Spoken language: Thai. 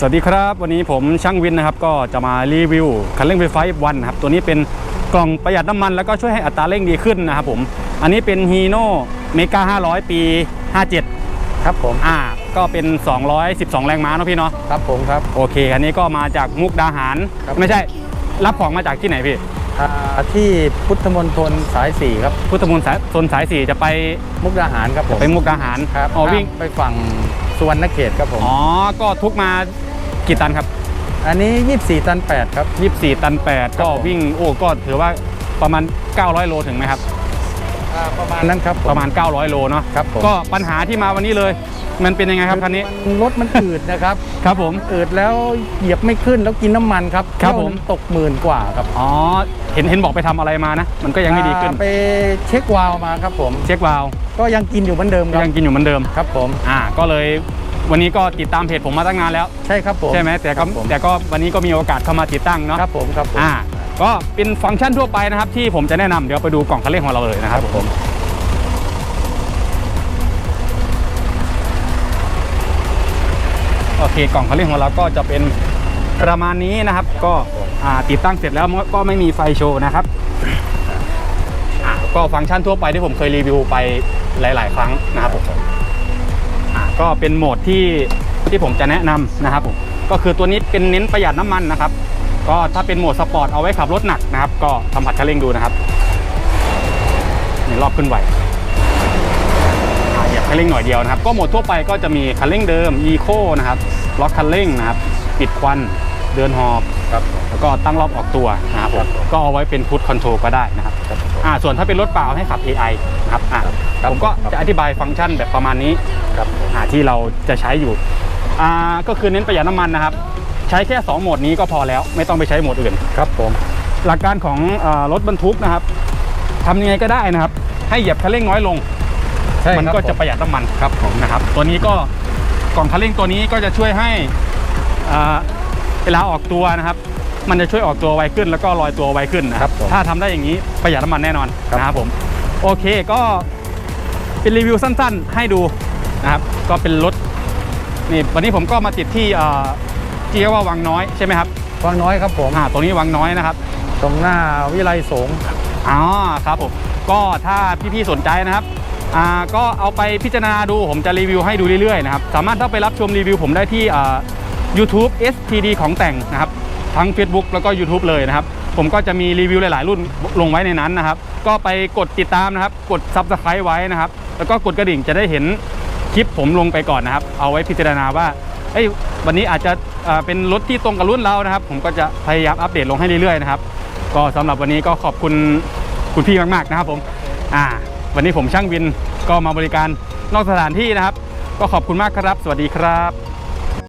สวัสดีครับ วันนี้ผมช่างวินนะครับ ก็จะมารีวิวคันเร่งไฟฟ้า F1 นะครับ ตัวนี้เป็นกล่องประหยัดน้ำมัน แล้วก็ช่วยให้อัตราเร่งดีขึ้นนะครับผมอันนี้เป็นฮีโน่เมกา500 ปี 57 ครับผมอ่าก็เป็น 212 แรงม้าเนาะพี่เนาะครับผมครับโอเคอันนี้ก็มาจากมุกดาหารครับไม่ใช่ รับของมาจากที่ไหนพี่อ่าที่พุทธมณฑลสายสี่ครับพุทธมณฑลสายโซนสายสี่จะไปมุกดาหารครับผมไปมุกดาหารครับอ๋อวิ่งข้ามไปฝั่งสุวรรณเขตครับผม อ๋อ ก็ทุกมา กี่ตันครับ อันนี้ 24 ตัน 8 ครับ 24 ตัน 8 ก็ผม วิ่งโอ้ก็ถือว่าประมาณ 900 โลถึงไหมครับอ่าประมาณนั้นครับผประมาณ 900 โลเนาะครับผมก็ปัญหาที่มาวันนี้เลย มันเป็นยังไงครับคันนี้มันรถมันอืดนะครับ ครับผม อืดแล้วเหยียบไม่ขึ้นแล้วกินน้ำมันครับครับเที่ยวผมตกหมื่นกว่าครับอ๋อเห็นเห็นบอกไปทำอะไรมานะ มันก็ยังไม่ดีขึ้น อ่าไปเช็ควาล์วมาครับผม เช็ควาล์วก็ยังกินอยู่เหมือนเดิมครับยังกินอยู่เหมือนเดิม ครับผม อ่าก็เลย วันนี้ก็ติดตามเพจผมมาตั้งนานแล้ว ใช่ครับผมใช่ไหมแต่คก็รับผมแต่ก็วันนี้ก็มีโอกาสเข้ามาติดตั้งเนาะครับผมครับผมอ่าก็เป็นฟังก์ชันทั่วไปนะครับ ที่ผมจะแนะนำเดี๋ยวไปดูกล่องคันเร่งของเราเลยนะครับผมโอเคกล่องคันเร่งของเราก็จะเป็นประมาณนี้นะครับ ก็อ่าติดตั้งเสร็จแล้วก็ไม่มีไฟโชว์นะครับอ่าก็ฟังก์ชันทั่วไปที่ผมเคยรีวิวไปหลาย ๆ ครั้งนะครับผมอ่า ก็เป็นโหมดที่ที่ผมจะแนะนำนะครับผมก็คือตัวนี้เป็นเน้นประหยัดน้ำมันนะครับ ก็ถ้าเป็นโหมดสปอร์ตเอาไว้ขับรถหนักนะครับ ก็สัมผัสคันเร่งดูนะครับนี่รอบขึ้นไหวอ่าเหยียบคันเร่งหน่อยเดียวนะครับ ก็โหมดทั่วไปก็จะมีคันเร่งเดิม Eco นะครับล็อกคันเร่งนะครับปิดควัน เดินหอบ ครับ แล้วก็ตั้งรอบออกตัวนะครับผมก็เอาไว้เป็นพุทคอนโทรลก็ได้นะครับครับผม อ่าส่วนถ้าเป็นรถเปล่าให้ขับ AI นะครับอ่าครับผมก็จะอธิบายฟังก์ชันแบบประมาณนี้ ครับ อ่าที่เราจะใช้อยู่อ่าก็คือเน้นประหยัดน้ำมันนะครับ ใช้แค่ 2 โหมดนี้ก็พอแล้ว ไม่ต้องไปใช้โหมดอื่น ครับผม หลักการของเออรถบรรทุกนะครับทำยังไงก็ได้นะครับ ให้เหยียบคันเร่งน้อยลง ใช่มันครับก็จะผมประหยัดน้ำมันครับผมนะครับ ตัวนี้ก็กล่องคันเร่งตัวนี้ก็จะช่วยให้อ่า เวลาออกตัวนะครับ มันจะช่วยออกตัวไวขึ้น แล้วก็ลอยตัวไวขึ้นนะครับผมถ้าทำได้อย่างนี้ประหยัดน้ำมันแน่นอนครับ นะครับผม โอเคก็เป็นรีวิวสั้นๆ ให้ดูนะครับ ก็เป็นรถนี่วันนี้ผมก็มาติดที่เอ่อที่เรียกว่าวังน้อยใช่ไหมครับฟังน้อยครับผม อ่าตรงนี้วังน้อยนะครับ ตรงหน้าวิไลสงฆ์อ๋อครับผมก็ถ้าพี่ๆสนใจนะครับอ่าก็เอาไปพิจารณาดูผมจะรีวิวให้ดูเรื่อยๆนะครับสามารถเข้าไปรับชมรีวิวผมได้ที่อ่า YouTube STD ของแต่งนะครับ ทั้ง Facebook แล้วก็ YouTube เลยนะครับ ผมก็จะมีรีวิวหลาย ๆ รุ่นลงไว้ในนั้นนะครับ ก็ไปกดติดตามนะครับ กด Subscribe ไว้นะครับ แล้วก็กดกระดิ่งจะได้เห็นคลิปผมลงไปก่อนนะครับ เอาไว้พิจารณาว่าเอ้ยวันนี้อาจจะเป็นรถที่ตรงกับรุ่นเรานะครับ ผมก็จะพยายามอัปเดตลงให้เรื่อย ๆ นะครับ ก็สำหรับวันนี้ก็ขอบคุณคุณพี่มาก ๆ นะครับผมอ่าวันนี้ผมช่างวินก็มาบริการนอกสถานที่นะครับ ก็ขอบคุณมากครับ สวัสดีครับ